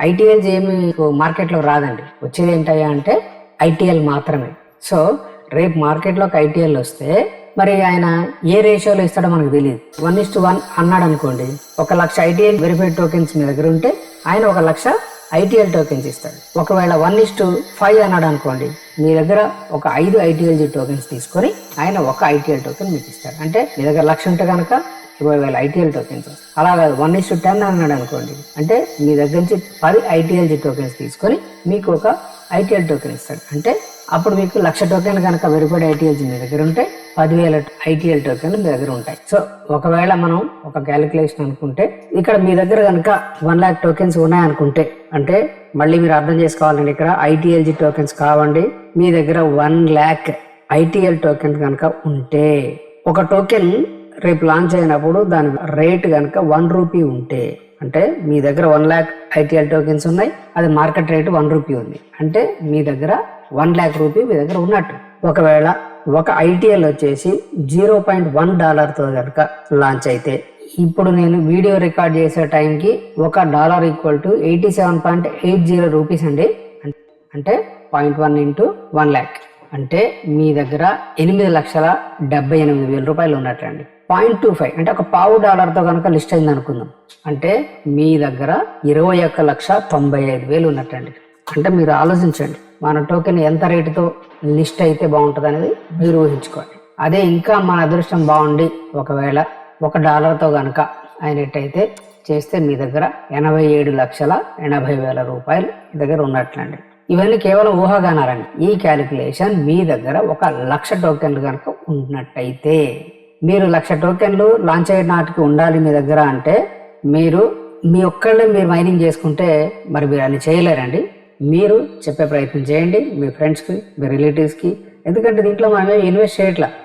ఐటీఎల్స్ ఏమి మీకు మార్కెట్లో రాదండి. వచ్చేది ఏంటయ్యా అంటే ఐటీఎల్ మాత్రమే. సో రేపు మార్కెట్లోకి ఐటీఎల్ వస్తే మరి ఆయన ఏ రేషియోలో ఇస్తాడో మనకు తెలియదు. వన్ ఇస్ టు వన్ అన్నాడు అనుకోండి ఒక లక్ష ఐటీఎల్ వెరిఫైడ్ టోకెన్స్ మీ దగ్గర ఉంటే ఆయన ఒక లక్ష ఐటీఎల్ టోకెన్స్ ఇస్తాడు. ఒకవేళ వన్ ఇస్ టు ఫైవ్ అన్నాడు అనుకోండి మీ దగ్గర ఒక ఐదు ఐటీఎల్జీ టోకెన్స్ తీసుకొని ఆయన ఒక ఐటీఎల్ టోకెన్ మీకు ఇస్తాడు. అంటే మీ దగ్గర లక్ష ఉంటే కనుక ఇరవై వేల ఐటీఎల్ టోకెన్స్. అలా కాదు వన్ ఇస్ టు టెన్ అన్నాడు అనుకోండి. అంటే మీ దగ్గర నుంచి పది ఐటీఎల్జీ టోకెన్స్ తీసుకొని మీకు ఒక ఐటీఎల్ టోకెన్ ఇస్తాడు. అంటే అప్పుడు మీకు లక్ష టోకెన్ కనుక వెరిఫైడ్ ఐటీఎల్జి మీ దగ్గర ఉంటే పదివేల ఐటీఎల్ టోకెన్లు మీ దగ్గర ఉంటాయి. సో ఒకవేళ మనం ఒక క్యాలిక్యులేషన్ అనుకుంటే ఇక్కడ మీ దగ్గర కనుక వన్ ల్యాక్ టోకెన్స్ ఉన్నాయనుకుంటే అంటే మళ్ళీ మీరు అర్థం చేసుకోవాలండి ఇక్కడ ఐటీఎల్జీ టోకెన్స్ కావండి. మీ దగ్గర వన్ ల్యాక్ ఐటీఎల్ టోకెన్ కనుక ఉంటే ఒక టోకెన్ రేపు లాంచ్ అయినప్పుడు దాని రేట్ కనుక వన్ రూపీ ఉంటే అంటే మీ దగ్గర వన్ ల్యాక్ ఐటీఎల్ టోకెన్స్ ఉన్నాయి అది మార్కెట్ రేట్ వన్ రూపీ ఉంది. అంటే మీ దగ్గర వన్ ల్యాక్ రూపీ మీ దగ్గర ఉన్నట్టు. ఒకవేళ ఒక ఐటీఎల్ వచ్చేసి జీరో పాయింట్ వన్ డాలర్తో కనుక లాంచ్ అయితే ఇప్పుడు నేను వీడియో రికార్డ్ చేసే టైంకి ఒక dollar equal to eighty seven point eight zero rupees అండి. అంటే point one into one lakh. అంటే మీ దగ్గర ఎనిమిది లక్షల డెబ్బై ఎనిమిది వేల రూపాయలు ఉన్నట్లండి పాయింట్ టూ ఫైవ్ అంటే ఒక పావు డాలర్తో కనుక లిస్ట్ అయింది అనుకుందాం. అంటే మీ దగ్గర ఇరవై ఒక్క లక్ష తొంభై ఐదు వేలు ఉన్నట్టండి. అంటే మీరు ఆలోచించండి మన టోకెన్ ఎంత రేటుతో లిస్ట్ అయితే బాగుంటుంది అనేది మీరు ఊహించుకోండి. అదే ఇంకా మన అదృష్టం బాగుండి ఒకవేళ ఒక డాలర్తో కనుక అయినట్టయితే చేస్తే మీ దగ్గర ఎనభై ఏడు లక్షల ఎనభై వేల రూపాయలు దగ్గర ఉన్నట్లండి ఇవన్నీ కేవలం ఊహాగానాలండి. ఈ క్యాలిక్యులేషన్ మీ దగ్గర ఒక లక్ష టోకెన్లు కనుక ఉన్నట్టయితే మీరు లక్ష టోకెన్లు లాంచ్ అయిన నాటికి ఉండాలి మీ దగ్గర అంటే మీరు మీ ఒక్కళ్ళే మీరు మైనింగ్ చేసుకుంటే మరి మీరు అన్ని చేయలేరండి. మీరు చెప్పే ప్రయత్నం చేయండి మీ ఫ్రెండ్స్కి మీ రిలేటివ్స్కి. ఎందుకంటే దీంట్లో మనమే ఇన్వెస్ట్ చేయట్లా.